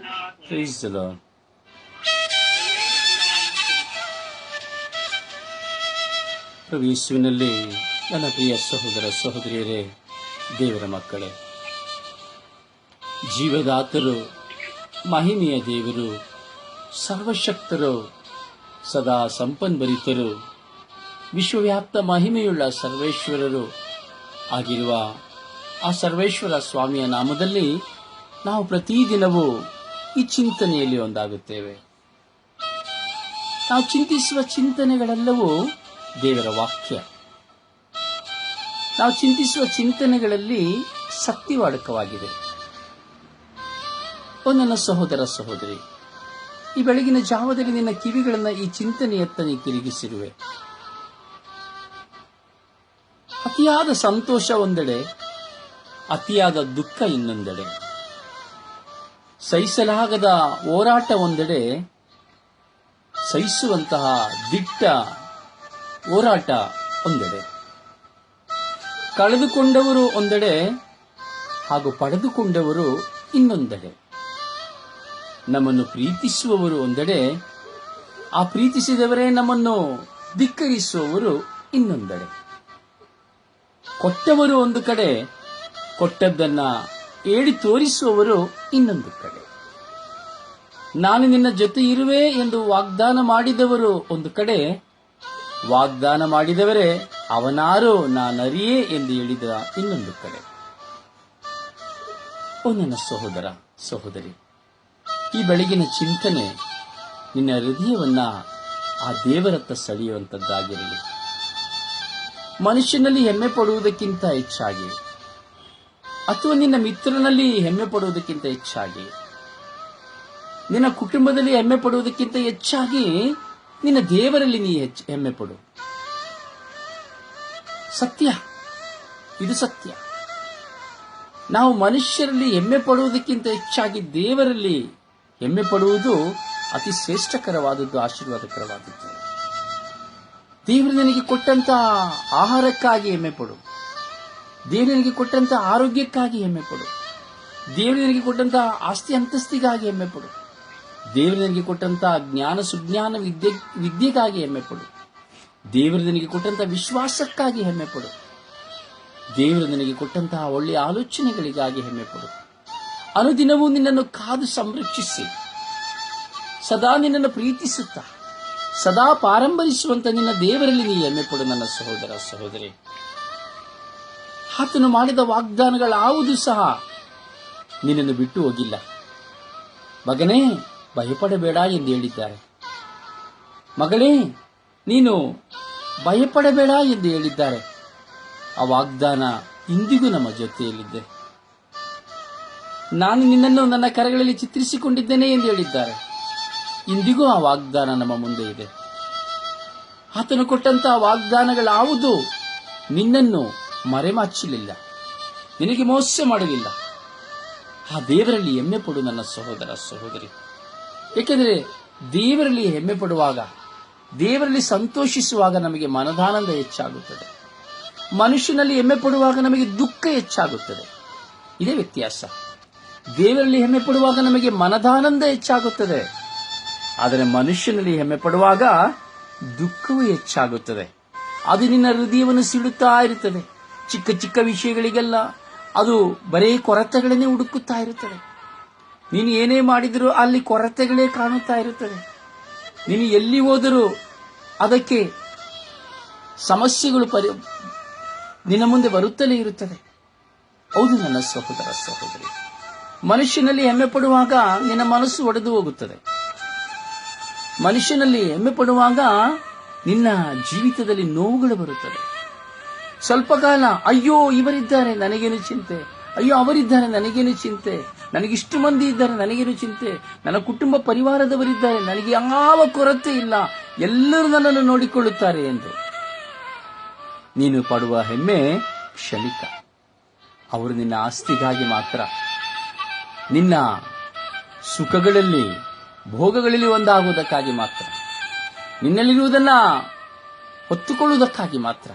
The Lord. ಪ್ರಭು ನನ್ನ ಪ್ರಿಯ ಸಹೋದರ ಸಹೋದರಿಯರೇ, ದೇವರ ಮಕ್ಕಳೇ ಜೀವದಾತರು, ಮಹಿಮೆಯ ದೇವರು, ಸರ್ವಶಕ್ತರು, ಸದಾ ಸಂಪನ್ಭರಿತರು ವಿಶ್ವವ್ಯಾಪ್ತ ಮಹಿಮೆಯುಳ್ಳ ಸರ್ವೇಶ್ವರರು ಆಗಿರುವ ಆ ಸರ್ವೇಶ್ವರ ಸ್ವಾಮಿಯ ನಾಮದಲ್ಲಿ ನಾವು ಪ್ರತಿದಿನವೂ ಈ ಚಿಂತನೆಯಲ್ಲಿ ಒಂದಾಗುತ್ತೇವೆ. ನಾವು ಚಿಂತಿಸುವ ಚಿಂತನೆಗಳೆಲ್ಲವೂ ದೇವರ ವಾಕ್ಯ. ನಾವು ಚಿಂತಿಸುವ ಚಿಂತನೆಗಳಲ್ಲಿ ಶಕ್ತಿವಾಡಕವಾಗಿದೆ. ನನ್ನ ಸಹೋದರ ಸಹೋದರಿ, ಈ ಬೆಳಗಿನ ಜಾವದಲ್ಲಿ ನಿನ್ನ ಕಿವಿಗಳನ್ನು ಈ ಚಿಂತನೆಯತ್ತ ನೀ ತಿರುಗಿಸಿರುವೆ. ಅತಿಯಾದ ಸಂತೋಷ ಒಂದೆಡೆ, ಅತಿಯಾದ ದುಃಖ ಇನ್ನೊಂದೆಡೆ. ಸಹಿಸಲಾಗದ ಹೋರಾಟ ಒಂದೆಡೆ ಸಹಿಸುವಂತಹ ದಿಟ್ಟ ಹೋರಾಟ ಒಂದೆಡೆ. ಕಳೆದುಕೊಂಡವರು ಒಂದೆಡೆ ಹಾಗೂ ಪಡೆದುಕೊಂಡವರು ಇನ್ನೊಂದೆಡೆ. ನಮ್ಮನ್ನು ಪ್ರೀತಿಸುವವರು ಒಂದೆಡೆ, ಆ ಪ್ರೀತಿಸಿದವರೇ ನಮ್ಮನ್ನು ಧಿಕ್ಕರಿಸುವವರು ಇನ್ನೊಂದೆಡೆ. ಕೊಟ್ಟವರು ಒಂದು ಕಡೆ, ಕೊಟ್ಟದ್ದನ್ನ ಹೇಳಿ ತೋರಿಸುವವರು ಇನ್ನೊಂದು ಕಡೆ ನಾನು ನಿನ್ನ ಜೊತೆ ಇರುವೆ ಎಂದು ವಾಗ್ದಾನ ಮಾಡಿದವರು ಒಂದು ಕಡೆ. ವಾಗ್ದಾನ ಮಾಡಿದವರೇ, ಅವನಾರೋ ನಾನರಿಯೇ ಎಂದು ಹೇಳಿದ ಇನ್ನೊಂದು ಕಡೆ. ನನ್ನ ಸಹೋದರ, ಸಹೋದರಿ, ಈ ಬೆಳಗಿನ ಚಿಂತನೆ ನಿನ್ನ ಹೃದಯವನ್ನ ಆ ದೇವರತ್ತ ಸೆಳೆಯುವಂಥದ್ದಾಗಿರಲಿ ಮನುಷ್ಯನಲ್ಲಿ ಹೆಮ್ಮೆ ಪಡುವುದಕ್ಕಿಂತ ಹೆಚ್ಚಾಗಿ ಅಥವಾ ನಿನ್ನ ಮಿತ್ರನಲ್ಲಿ ಹೆಮ್ಮೆ ಪಡುವುದಕ್ಕಿಂತ ಹೆಚ್ಚಾಗಿ? ನಿನ್ನ ಕುಟುಂಬದಲ್ಲಿ ಹೆಮ್ಮೆ ಪಡುವುದಕ್ಕಿಂತ ಹೆಚ್ಚಾಗಿ ನಿನ್ನ ದೇವರಲ್ಲಿ ನೀ ಹೆಚ್ಚು ಹೆಮ್ಮೆ ಪಡು. ಸತ್ಯ. ಇದು ಸತ್ಯ. ನಾವು ಮನುಷ್ಯರಲ್ಲಿ ಹೆಮ್ಮೆ ಪಡುವುದಕ್ಕಿಂತ ಹೆಚ್ಚಾಗಿ ದೇವರಲ್ಲಿ ಹೆಮ್ಮೆ ಪಡುವುದು ಅತಿ ಶ್ರೇಷ್ಠಕರವಾದದ್ದು, ಆಶೀರ್ವಾದಕರವಾದದ್ದು. ದೇವರು ನನಗೆ ಕೊಟ್ಟಂತ ಆಹಾರಕ್ಕಾಗಿ ಹೆಮ್ಮೆ ಪಡು. ದೇವರು ನಿನಗೆ ಕೊಟ್ಟಂತ ಆರೋಗ್ಯಕ್ಕಾಗಿ ಹೆಮ್ಮೆ ಪಡು. ದೇವರು ನಿನಗೆ ಕೊಟ್ಟಂತ ಆಸ್ತಿ ಅಂತಸ್ತಿಗಾಗಿ ಹೆಮ್ಮೆ ಪಡು. ದೇವರು ನಿನಗೆ ಕೊಟ್ಟಂತ ಜ್ಞಾನ ಸುಜ್ಞಾನ ವಿದ್ಯೆ, ವಿದ್ಯೆಗಾಗಿ ಹೆಮ್ಮೆ ಪಡು. ದೇವರು ನಿನಗೆ ಕೊಟ್ಟಂತ ವಿಶ್ವಾಸಕ್ಕಾಗಿ ಹೆಮ್ಮೆ ಪಡು. ದೇವರು ನನಗೆ ಕೊಟ್ಟಂತಹ ಒಳ್ಳೆಯ ಆಲೋಚನೆಗಳಿಗಾಗಿ ಹೆಮ್ಮೆ ಪಡು. ಅನುದಿನವೂ ನಿನ್ನನ್ನು ಕಾದು ಸಂರಕ್ಷಿಸಿ, ಸದಾ ನಿನ್ನನ್ನು ಪ್ರೀತಿಸುತ್ತಾ, ಸದಾ ಪಾರಂಭರಿಸುವಂತ ನಿನ್ನ ದೇವರಲ್ಲಿ ನೀ ಹೆಮ್ಮೆ ಪಡು ನನ್ನ ಸಹೋದರ, ಸಹೋದರಿ. ಆತನು ಮಾಡಿದ ವಾಗ್ದಾನಗಳಾವುದು ಸಹ ನಿನ್ನನ್ನು ಬಿಟ್ಟು ಹೋಗಿಲ್ಲ. ಮಗನೇ, ಭಯಪಡಬೇಡ ಎಂದು ಹೇಳಿದ್ದಾರೆ. ಮಗಳೇ, ನೀನು ಭಯಪಡಬೇಡ ಎಂದು ಹೇಳಿದ್ದಾರೆ. ಆ ವಾಗ್ದಾನ ಇಂದಿಗೂ ನಮ್ಮ ಜೊತೆಯಲ್ಲಿದೆ. ನಾನು ನಿನ್ನನ್ನು ನನ್ನ ಕರೆಗಳಲ್ಲಿ ಚಿತ್ರಿಸಿಕೊಂಡಿದ್ದೇನೆ ಎಂದು ಹೇಳಿದ್ದಾರೆ. ಇಂದಿಗೂ ಆ ವಾಗ್ದಾನ ನಮ್ಮ ಮುಂದೆ ಇದೆ. ಆತನು ಕೊಟ್ಟಂತಹ ವಾಗ್ದಾನಗಳಾವುದು ನಿನ್ನನ್ನು ಮರೆಮಾಚಲಿಲ್ಲ. ನಿನಗೆ ಮೋಸ ಮಾಡಲಿಲ್ಲ ಆ ದೇವರಲ್ಲಿ ಹೆಮ್ಮೆ ಪಡು ನನ್ನ ಸಹೋದರ, ಸಹೋದರಿ. ಏಕೆಂದರೆ ದೇವರಲ್ಲಿ ಹೆಮ್ಮೆ ಪಡುವಾಗ, ದೇವರಲ್ಲಿ ಸಂತೋಷಿಸುವಾಗ ನಮಗೆ ಮನದಾನಂದ ಹೆಚ್ಚಾಗುತ್ತದೆ. ಮನುಷ್ಯನಲ್ಲಿ ಹೆಮ್ಮೆ ಪಡುವಾಗ ನಮಗೆ ದುಃಖ ಹೆಚ್ಚಾಗುತ್ತದೆ. ಇದೇ ವ್ಯತ್ಯಾಸ. ದೇವರಲ್ಲಿ ಹೆಮ್ಮೆ ಪಡುವಾಗ ನಮಗೆ ಮನದಾನಂದ ಹೆಚ್ಚಾಗುತ್ತದೆ. ಆದರೆ ಮನುಷ್ಯನಲ್ಲಿ ಹೆಮ್ಮೆ ಪಡುವಾಗ ದುಃಖವೂ ಹೆಚ್ಚಾಗುತ್ತದೆ. ಅದು ನಿನ್ನ ಹೃದಯವನ್ನು ಸಿಡುತ್ತಾ ಇರುತ್ತದೆ. ಚಿಕ್ಕ ಚಿಕ್ಕ ವಿಷಯಗಳಿಗೆಲ್ಲ ಅದು ಬರೀ ಕೊರತೆಗಳನ್ನೇ ಹುಡುಕುತ್ತಾ ಇರುತ್ತದೆ. ನೀನು ಏನೇ ಮಾಡಿದರೂ ಅಲ್ಲಿ ಕೊರತೆಗಳೇ ಕಾಣುತ್ತಾ ಇರುತ್ತದೆ. ನೀನು ಎಲ್ಲಿ ಹೋದರೂ ಅದಕ್ಕೆ ಸಮಸ್ಯೆಗಳು ಪರಿ, ನಿನ್ನ ಮುಂದೆ ಬರುತ್ತಲೇ ಇರುತ್ತದೆ. ಹೌದು ನನ್ನ ಸಹೋದರ ಸಹೋದರಿ. ಮನುಷ್ಯನಲ್ಲಿ ಹೆಮ್ಮೆ ಪಡುವಾಗ ನಿನ್ನ ಮನಸ್ಸು ಒಡೆದು ಹೋಗುತ್ತದೆ. ಮನುಷ್ಯನಲ್ಲಿ ಹೆಮ್ಮೆ ಪಡುವಾಗ ನಿನ್ನ ಜೀವಿತದಲ್ಲಿ ನೋವುಗಳು ಬರುತ್ತದೆ ಸ್ವಲ್ಪ ಕಾಲ, ಅಯ್ಯೋ, ಇವರಿದ್ದಾರೆ, ನನಗೇನು ಚಿಂತೆ? ಅಯ್ಯೋ, ಅವರಿದ್ದಾರೆ, ನನಗೇನು ಚಿಂತೆ? ನನಗಿಷ್ಟು ಮಂದಿ ಇದ್ದಾರೆ, ನನಗೇನು ಚಿಂತೆ? ನನ್ನ ಕುಟುಂಬ ಪರಿವಾರದವರಿದ್ದಾರೆ, ನನಗೆ ಯಾವ ಕೊರತೆ ಇಲ್ಲ? ಎಲ್ಲರೂ ನನ್ನನ್ನು ನೋಡಿಕೊಳ್ಳುತ್ತಾರೆ ಎಂದು. ನೀನು ಪಡುವ ಹೆಮ್ಮೆ ಕ್ಷಣಿಕ. ಅವರು ನಿನ್ನ ಆಸ್ತಿಗಾಗಿ ಮಾತ್ರ. ನಿನ್ನ ಸುಖಗಳಲ್ಲಿ, ಭೋಗಗಳಲ್ಲಿ ಒಂದಾಗುವುದಕ್ಕಾಗಿ ಮಾತ್ರ. ನಿನ್ನಲ್ಲಿರುವುದನ್ನ ಹೊತ್ತುಕೊಳ್ಳುವುದಕ್ಕಾಗಿ ಮಾತ್ರ.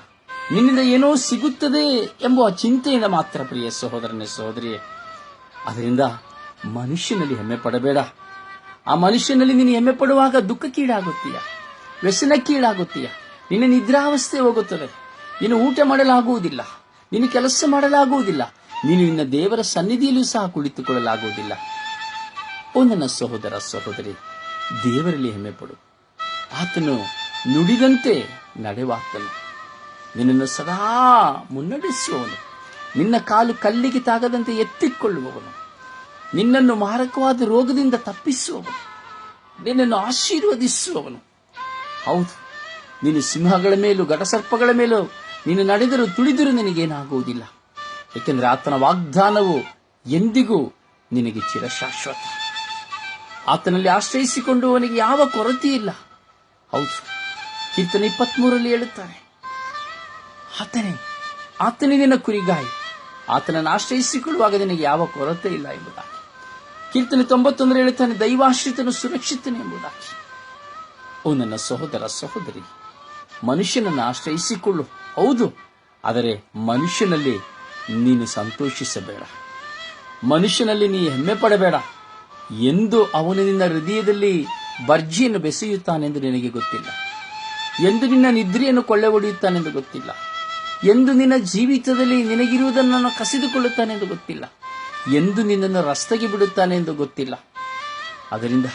ನಿನ್ನಿಂದ ಏನೋ ಸಿಗುತ್ತದೆ ಎಂಬ ಚಿಂತೆಯಿಂದ ಮಾತ್ರ ಪ್ರಿಯ ಸಹೋದರನೇ ಸಹೋದರಿಯೇ, ಅದರಿಂದ ಮನುಷ್ಯನಲ್ಲಿ ಹೆಮ್ಮೆ ಪಡಬೇಡ. ಆ ಮನುಷ್ಯನಲ್ಲಿ ನೀನು ಹೆಮ್ಮೆ ಪಡುವಾಗ ದುಃಖಕ್ಕೀಡಾಗುತ್ತೀಯ ವ್ಯಸನಕ್ಕೀಡಾಗುತ್ತೀಯ ನಿನ್ನ ನಿದ್ರಾವಸ್ಥೆ ಹೋಗುತ್ತದೆ. ನೀನು ಊಟ ಮಾಡಲಾಗುವುದಿಲ್ಲ. ನೀನು ಕೆಲಸ ಮಾಡಲಾಗುವುದಿಲ್ಲ. ನೀನು ನಿನ್ನ ದೇವರ ಸನ್ನಿಧಿಯಲ್ಲೂ ಸಹ ಕುಳಿತುಕೊಳ್ಳಲಾಗುವುದಿಲ್ಲ. ಓ ನನ್ನ ಸಹೋದರ ಸಹೋದರಿ, ದೇವರಲ್ಲಿ ಹೆಮ್ಮೆ ಪಡು. ಆತನು ನುಡಿದಂತೆ ನಡೆವಾತನು. ನಿನ್ನನ್ನು ಸದಾ ಮುನ್ನಡೆಸುವವನು. ನಿನ್ನ ಕಾಲು ಕಲ್ಲಿಗೆ ತಾಗದಂತೆ ಎತ್ತಿಕೊಳ್ಳುವವನು. ನಿನ್ನನ್ನು ಮಾರಕವಾದ ರೋಗದಿಂದ ತಪ್ಪಿಸುವವನು. ನಿನ್ನನ್ನು ಆಶೀರ್ವದಿಸುವವನು. ಹೌದು ನೀನು ಸಿಂಹಗಳ ಮೇಲೂ ಘಟಸರ್ಪಗಳ ಮೇಲೂ ನೀನು ನಡೆದರೂ ತುಳಿದರೂ ನಿನಗೇನಾಗುವುದಿಲ್ಲ. ಏಕೆಂದರೆ ಆತನ ವಾಗ್ದಾನವು ಎಂದಿಗೂ ನಿನಗೆ ಚಿರಶಾಶ್ವತ. ಆತನಲ್ಲಿ ಆಶ್ರಯಿಸಿಕೊಂಡು ಅವನಿಗೆ ಯಾವ ಕೊರತೆಯಿಲ್ಲ. ಹೌದು, ಕೀರ್ತನೆ ಇಪ್ಪತ್ಮೂರರಲ್ಲಿ ಹೇಳುತ್ತಾರೆ ಆತನೇ ಆತನೇ ನಿನ್ನ ಕುರಿಗಾಯಿ. ಆತನನ್ನು ಆಶ್ರಯಿಸಿಕೊಳ್ಳುವಾಗ ನಿನಗೆ ಯಾವ ಕೊರತೆ ಇಲ್ಲ ಎಂಬುದಾಗಿ. ಕೀರ್ತನೆ ತೊಂಬತ್ತೊಂದರ ಹೇಳುತ್ತಾನೆ ದೈವಾಶ್ರಿತನು ಸುರಕ್ಷಿತನು ಎಂಬುದಾಗಿ. ಓ ನನ್ನ ಸಹೋದರ ಸಹೋದರಿ, ಮನುಷ್ಯನನ್ನು ಆಶ್ರಯಿಸಿಕೊಳ್ಳು. ಹೌದು, ಆದರೆ ಮನುಷ್ಯನಲ್ಲಿ ನೀನು ಸಂತೋಷಿಸಬೇಡ. ಮನುಷ್ಯನಲ್ಲಿ ನೀ ಹೆಮ್ಮೆ ಪಡಬೇಡ. ಎಂದು ಅವನು ನಿನ್ನ ಹೃದಯದಲ್ಲಿ ಬರ್ಜಿಯನ್ನು ಬೆಸೆಯುತ್ತಾನೆಂದು ನಿನಗೆ ಗೊತ್ತಿಲ್ಲ. ಎಂದು ನಿನ್ನ ನಿದ್ರೆಯನ್ನು ಕೊಳ್ಳೆ ಹೊಡೆಯುತ್ತಾನೆಂದು ಗೊತ್ತಿಲ್ಲ. ಎಂದು ನಿನ್ನ ಜೀವಿತದಲ್ಲಿ ನಿನಗಿರುವುದನ್ನು ಕಸಿದುಕೊಳ್ಳುತ್ತಾನೆಂದು ಗೊತ್ತಿಲ್ಲ. ಎಂದು ನಿನ್ನನ್ನು ರಸ್ತೆಗೆ ಬಿಡುತ್ತಾನೆ ಎಂದು ಗೊತ್ತಿಲ್ಲ. ಅದರಿಂದ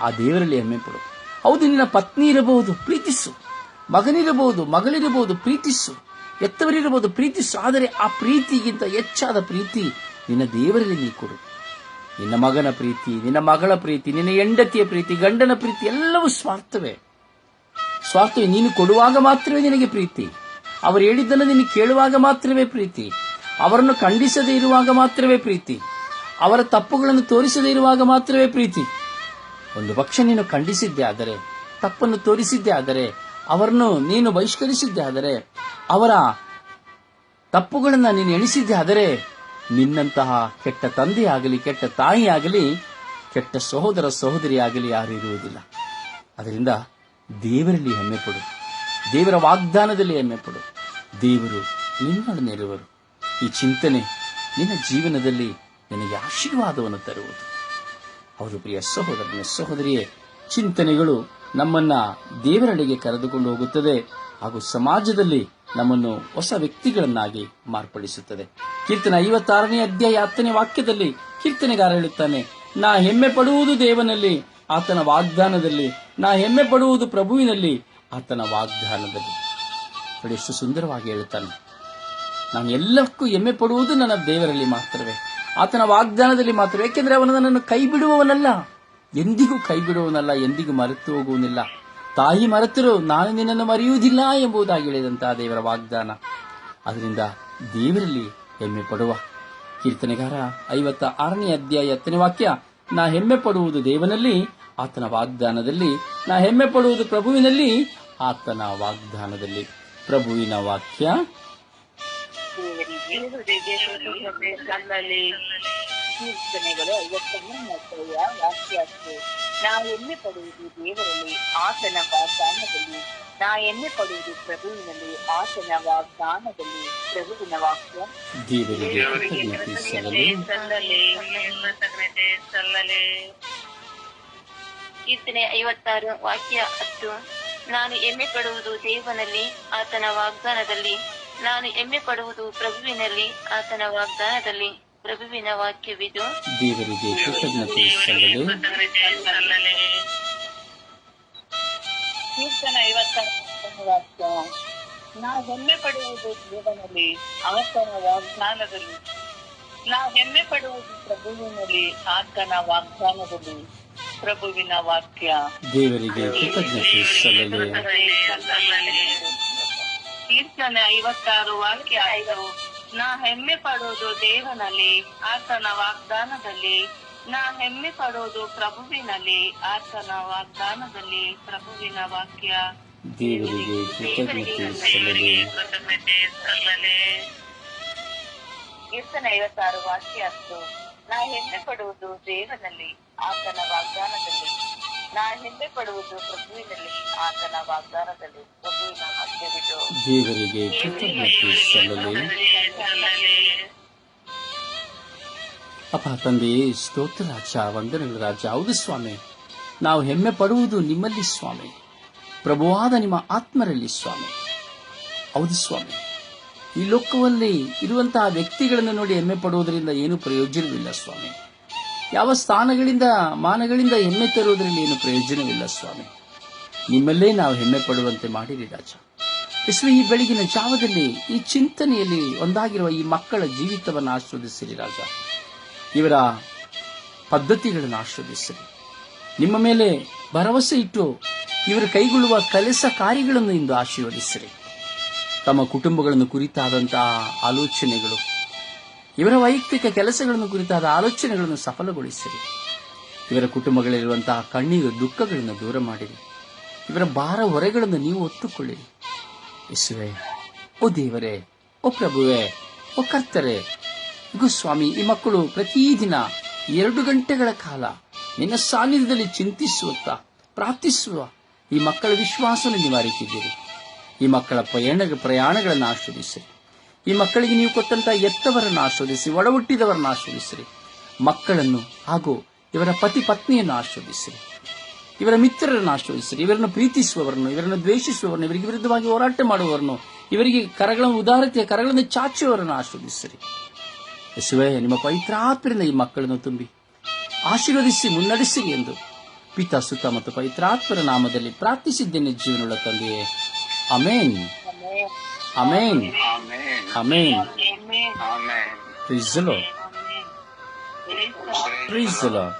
ಆ ದೇವರಲ್ಲಿ ಹೆಮ್ಮೆ ಪಡು ಹೌದು, ನಿನ್ನ ಪತ್ನಿ ಇರಬಹುದು, ಪ್ರೀತಿಸು. ಮಗನಿರಬಹುದು, ಮಗಳಿರಬಹುದು, ಪ್ರೀತಿಸು. ಎತ್ತವರಿರಬಹುದು ಪ್ರೀತಿಸು. ಆದರೆ ಆ ಪ್ರೀತಿಗಿಂತ ಹೆಚ್ಚಾದ ಪ್ರೀತಿ ನಿನ್ನ ದೇವರಲ್ಲಿ ನೀ ಕೊಡು. ನಿನ್ನ ಮಗನ ಪ್ರೀತಿ, ನಿನ್ನ ಮಗಳ ಪ್ರೀತಿ, ನಿನ್ನ ಹೆಂಡತಿಯ ಪ್ರೀತಿ, ಗಂಡನ ಪ್ರೀತಿ, ಎಲ್ಲವೂ ಸ್ವಾರ್ಥವೇ. ಸ್ವಾರ್ಥವೇ. ನೀನು ಕೊಡುವಾಗ ಮಾತ್ರವೇ ನಿನಗೆ ಪ್ರೀತಿ. ಅವರು ಹೇಳಿದ್ದನ್ನು ನೀನು ಕೇಳುವಾಗ ಮಾತ್ರವೇ ಪ್ರೀತಿ. ಅವರನ್ನು ಖಂಡಿಸದೇ ಇರುವಾಗ ಮಾತ್ರವೇ ಪ್ರೀತಿ. ಅವರ ತಪ್ಪುಗಳನ್ನು ತೋರಿಸದೇ ಇರುವಾಗ ಮಾತ್ರವೇ ಪ್ರೀತಿ. ಒಂದು ಪಕ್ಷ ನೀನು ಖಂಡಿಸಿದ್ದೆ ಆದರೆ, ತಪ್ಪನ್ನು ತೋರಿಸಿದ್ದೆ ಆದರೆ, ಅವರನ್ನು ನೀನು ಬಹಿಷ್ಕರಿಸಿದ್ದೆ ಆದರೆ, ಅವರ ತಪ್ಪುಗಳನ್ನು ನೀನು ಎಣಿಸಿದ್ದೆ ಆದರೆ, ನಿನ್ನಂತಹ ಕೆಟ್ಟ ತಂದೆಯಾಗಲಿ, ಕೆಟ್ಟ ತಾಯಿಯಾಗಲಿ, ಕೆಟ್ಟ ಸಹೋದರ ಸಹೋದರಿಯಾಗಲಿ ಯಾರು ಇರುವುದಿಲ್ಲ. ಅದರಿಂದ ದೇವರಲ್ಲಿ ಹೆಮ್ಮೆ ಪಡು. ದೇವರ ವಾಗ್ದಾನದಲ್ಲಿ ಹೆಮ್ಮೆ ಪಡು ದೇವರು ನಿನ್ನೊಡನೆ ಇರುವರು ಈ ಚಿಂತನೆ ನಿನ್ನ ಜೀವನದಲ್ಲಿ ನಿನಗೆ ಆಶೀರ್ವಾದವನ್ನು ತರುವುದು. ಹೌದು ಪ್ರಿಯ ಸಹೋದರನ ಸಹೋದರಿಯೇ, ಚಿಂತನೆಗಳು ನಮ್ಮನ್ನ ದೇವರಡೆಗೆ ಕರೆದುಕೊಂಡು ಹೋಗುತ್ತದೆ ಹಾಗೂ ಸಮಾಜದಲ್ಲಿ ನಮ್ಮನ್ನು ಹೊಸ ವ್ಯಕ್ತಿಗಳನ್ನಾಗಿ ಮಾರ್ಪಡಿಸುತ್ತದೆ. ಕೀರ್ತನ ಐವತ್ತಾರನೇ ಅಧ್ಯಾಯ ಹತ್ತನೇ ವಾಕ್ಯದಲ್ಲಿ ಕೀರ್ತನೆಗಾರ ಹೇಳುತ್ತಾನೆ, ನಾ ಹೆಮ್ಮೆ ಪಡುವುದು ದೇವನಲ್ಲಿ, ಆತನ ವಾಗ್ದಾನದಲ್ಲಿ. ನಾ ಹೆಮ್ಮೆ ಪಡುವುದು ಪ್ರಭುವಿನಲ್ಲಿ ಆತನ ವಾಗ್ದಾನದಲ್ಲಿ. ಎಷ್ಟು ಸುಂದರವಾಗಿ ಹೇಳುತ್ತಾನೆ ನಾನು ಎಲ್ಲಕ್ಕೂ ಹೆಮ್ಮೆ ಪಡುವುದು ನನ್ನ ದೇವರಲ್ಲಿ ಮಾತ್ರವೇ. ಆತನ ವಾಗ್ದಾನದಲ್ಲಿ ಮಾತ್ರ. ಏಕೆಂದರೆ ಅವನು ನನ್ನನ್ನು ಕೈ ಬಿಡುವವನಲ್ಲ ಎಂದಿಗೂ ಕೈ ಬಿಡುವವನಲ್ಲ ಎಂದಿಗೂ ಮರೆತು ಹೋಗುವನಿಲ್ಲ ತಾಯಿ ಮರೆತರು ನಾನು ನಿನ್ನನ್ನು ಮರೆಯುವುದಿಲ್ಲ ಎಂಬುದಾಗಿ ಹೇಳಿದಂತಹ ದೇವರ ವಾಗ್ದಾನ. ಅದರಿಂದ ದೇವರಲ್ಲಿ ಹೆಮ್ಮೆ ಪಡುವ. ಕೀರ್ತನೆಗಾರ ಐವತ್ತ ಆರನೇ ಅಧ್ಯಾಯ ಹತ್ತನೇ ವಾಕ್ಯ, ನಾ ಹೆಮ್ಮೆ ಪಡುವುದು ದೇವನಲ್ಲಿ ಆತನ ವಾಗ್ದಾನದಲ್ಲಿ ನಾ ಹೆಮ್ಮೆ ಪಡುವುದು ಪ್ರಭುವಿನಲ್ಲಿ ಆತನ ವಾಗ್ದಾನದಲ್ಲಿ. ಪ್ರಭುವಿನ ವಾಕ್ಯ ಕೀರ್ತನೆಗಳು ಐವತ್ತೊಂದನೇ ಅಧ್ಯಾಯ ವಾಕ್ಯಾಸ್ತು ನಾ ಎಣ್ಣೆ ಪಡುವುದು ದೇವರಲ್ಲಿ ಆತನ ವಾಗ್ದಾನದಲ್ಲಿ ನಾ ಎಮ್ಮೆ ಪಡುವುದು ಪ್ರಭುವಿನಲ್ಲಿ ಆತನ ವಾಗ್ದಾನದಲ್ಲಿ ಪ್ರಭುವಿನ ವಾಕ್ಯ ದೇವರಿಗೆ ಸಲ್ಲಲೇ ಸಲ್ಲಲಿ ಕೀರ್ತನೆ ಐವತ್ತಾರು ವಾಕ್ಯ ಹತ್ತು. ನಾನು ಹೆಮ್ಮೆ ಪಡುವುದು ದೇವನಲ್ಲಿ ಆತನ ವಾಗ್ದಾನದಲ್ಲಿ. ನಾನು ಹೆಮ್ಮೆ ಪಡುವುದು ಪ್ರಭುವಿನಲ್ಲಿ ಆತನ ವಾಗ್ದಾನದಲ್ಲಿ. ಪ್ರಭುವಿನ ವಾಕ್ಯವಿದು. ದೇವರಿಗೆ ಕೃತಜ್ಞತೆ ಸಲ್ಲಲು. ಸಲ್ಲಲಿ ಕೀರ್ತನ ಐವತ್ತಾರು ವಾಕ್ಯ. ನಾವು ಹೆಮ್ಮೆ ಪಡುವುದು ದೇವನಲ್ಲಿ ಆತನ ವಾಗ್ದಾನದಲ್ಲಿ. ನಾವು ಹೆಮ್ಮೆ ಪಡುವುದು ಪ್ರಭುವಿನಲ್ಲಿ ಆತನ ವಾಗ್ದಾನದಲ್ಲಿ. ಪ್ರಭುವಿನ ವಾಕ್ಯ. ದೇವರಿಗೆ ಕೃತಜ್ಞತೆ ಸಲ್ಲಲಿ ಕೀರ್ತನೆ ಐವತ್ತಾರು ವಾಕ್ಯ ಐದು ನಾ ಹೆಮ್ಮೆ ಪಡೋದು ದೇವನಲ್ಲಿ ಆತನ ವಾಗ್ದಾನದಲ್ಲಿ. ನಾ ಹೆಮ್ಮೆ ಪಡೋದು ಪ್ರಭುವಿನಲ್ಲಿ ಆತನ ವಾಗ್ದಾನದಲ್ಲಿ ಪ್ರಭುವಿನ ವಾಕ್ಯ. ದೇವರಿಗೆ ಕೃತಜ್ಞತೆ ಸಲ್ಲಲಿ ಕೀರ್ತನೆ ಐವತ್ತಾರು ವಾಕ್ಯ ಆಯ್ತು. ನಾ ಹೆಮ್ಮೆ ಪಡುವುದು ದೇವನಲ್ಲಿ ಆತನ ವಾಗ್ದಾನದಲ್ಲಿ. ನಾ ಹಿಂದೆ ಪಡುವುದು ಪ್ರಭುವಿನಲ್ಲಿ ಆತನ ವಾಗ್ದಾನದಲ್ಲಿ. ಪ್ರಭುವಿನ ಮಧ್ಯವಿಟ್ಟು ದೇವರಿಗೆ ಸಲ್ಲಲಿ. ಅಪ್ಪ ತಂದೆ, ಸ್ತೋತ್ರ ರಾಜ, ವಂದನೆಗಳು ರಾಜ. ಹೌದು ಸ್ವಾಮಿ. ನಾವು ಹೆಮ್ಮೆ ಪಡುವುದು ನಿಮ್ಮಲ್ಲಿ ಸ್ವಾಮಿ. ಪ್ರಭುವಾದ ನಿಮ್ಮ ಆತ್ಮರಲ್ಲಿ ಸ್ವಾಮಿ. ಹೌದು ಸ್ವಾಮಿ. ಈ ಲೋಕವಲ್ಲಿ ಇರುವಂತಹ ವ್ಯಕ್ತಿಗಳನ್ನು ನೋಡಿ ಹೆಮ್ಮೆ ಪಡುವುದರಿಂದ ಏನು ಪ್ರಯೋಜನವಿಲ್ಲ ಸ್ವಾಮಿ. ಯಾವ ಸ್ಥಾನಗಳಿಂದ, ಮಾನಗಳಿಂದ ಹೆಮ್ಮೆ ತರುವುದರಲ್ಲಿ ಏನು ಪ್ರಯೋಜನವಿಲ್ಲ ಸ್ವಾಮಿ. ನಿಮ್ಮಲ್ಲೇ ನಾವು ಹೆಮ್ಮೆ ಪಡುವಂತೆ ಮಾಡಿರಿ ರಾಜ. ಯೇಸುವೆ ಈ ಬೆಳಗಿನ ಜಾವದಲ್ಲಿ ಈ ಚಿಂತನೆಯಲ್ಲಿ ಒಂದಾಗಿರುವ ಈ ಮಕ್ಕಳ ಜೀವಿತವನ್ನು ಆಸ್ವಾದಿಸಿರಿ ರಾಜ. ಇವರ ಪದ್ಧತಿಗಳನ್ನು ಆಸ್ವಾದಿಸಿರಿ. ನಿಮ್ಮ ಮೇಲೆ ಭರವಸೆ ಇಟ್ಟು ಇವರು ಕೈಗೊಳ್ಳುವ ಕೆಲಸ ಕಾರ್ಯಗಳನ್ನು ಇಂದು ಆಶೀರ್ವದಿಸಿರಿ. ತಮ್ಮ ಕುಟುಂಬಗಳನ್ನು ಕುರಿತಾದಂತಹ ಆಲೋಚನೆಗಳು ಇವರ ವೈಯಕ್ತಿಕ ಕೆಲಸಗಳನ್ನು ಕುರಿತಾದ ಆಲೋಚನೆಗಳನ್ನು ಸಫಲಗೊಳಿಸಿರಿ. ಇವರ ಕುಟುಂಬಗಳಲ್ಲಿರುವಂತಹ ಕಣ್ಣೀರು ದುಃಖಗಳನ್ನು ದೂರ ಮಾಡಿರಿ. ಇವರ ಭಾರ ಹೊರೆಗಳನ್ನು ನೀವು ಒತ್ತುಕೊಳ್ಳಿರಿ. ಯೇಸುವೆ, ಓ ದೇವರೇ, ಓ ಪ್ರಭುವೇ, ಓ ಕರ್ತರೆ ಗುಸ್ವಾಮಿ ಸ್ವಾಮಿ, ಈ ಮಕ್ಕಳು ಪ್ರತಿದಿನ ಎರಡು ಗಂಟೆಗಳ ಕಾಲ ನಿನ್ನ ಸಾನ್ನಿಧ್ಯದಲ್ಲಿ ಚಿಂತಿಸುತ್ತಾ, ಪ್ರಾರ್ಥಿಸುವ ಈ ಮಕ್ಕಳ ವಿಶ್ವಾಸವನ್ನು ನಿವಾರಿಸಿದ್ದೀರಿ. ಈ ಮಕ್ಕಳ ಪ್ರಯಾಣ ಪ್ರಯಾಣಗಳನ್ನು ಆಸ್ವಾದಿಸಿರಿ ಈ ಮಕ್ಕಳಿಗೆ ನೀವು ಕೊಟ್ಟಂತಹ ಎತ್ತವರನ್ನು ಆಸ್ವಾದಿಸಿ ಒಡ ಹುಟ್ಟಿದವರನ್ನು ಆಸ್ವಾದಿಸಿರಿ ಮಕ್ಕಳನ್ನು ಹಾಗೂ ಇವರ ಪತಿ ಪತ್ನಿಯನ್ನು ಆಸ್ವಾದಿಸಿರಿ ಇವರ ಮಿತ್ರರನ್ನು ಆಶ್ರಯಿಸಿರಿ ಇವರನ್ನು ಪ್ರೀತಿಸುವವರನ್ನು ಇವರನ್ನು ದ್ವೇಷಿಸುವವರನ್ನು ಇವರಿಗೆ ವಿರುದ್ಧವಾಗಿ ಹೋರಾಟ ಮಾಡುವವರನ್ನು ಇವರಿಗೆ ಕರಗಳನ್ನು ಉದಾರತೆಯ ಕರಗಳನ್ನು ಚಾಚುವವರನ್ನು ಆಶ್ರದಿಸಿರಿ ಯೇಸುವೆ ನಿಮ್ಮ ಪವಿತ್ರಾತ್ಮರಿಂದ ಈ ಮಕ್ಕಳನ್ನು ತುಂಬಿ ಆಶೀರ್ವದಿಸಿ ಮುನ್ನಡೆಸಿರಿ ಎಂದು ಪಿತಾ ಸುತ ಮತ್ತು ಪವಿತ್ರಾತ್ಮರ ನಾಮದಲ್ಲಿ ಪ್ರಾರ್ಥಿಸಿದ್ದೇನೆ. ಜೀವನಗಳ ತಂದೆಯೇ. Amen amen Amen. Amen. Praise the Lord. Praise the Lord.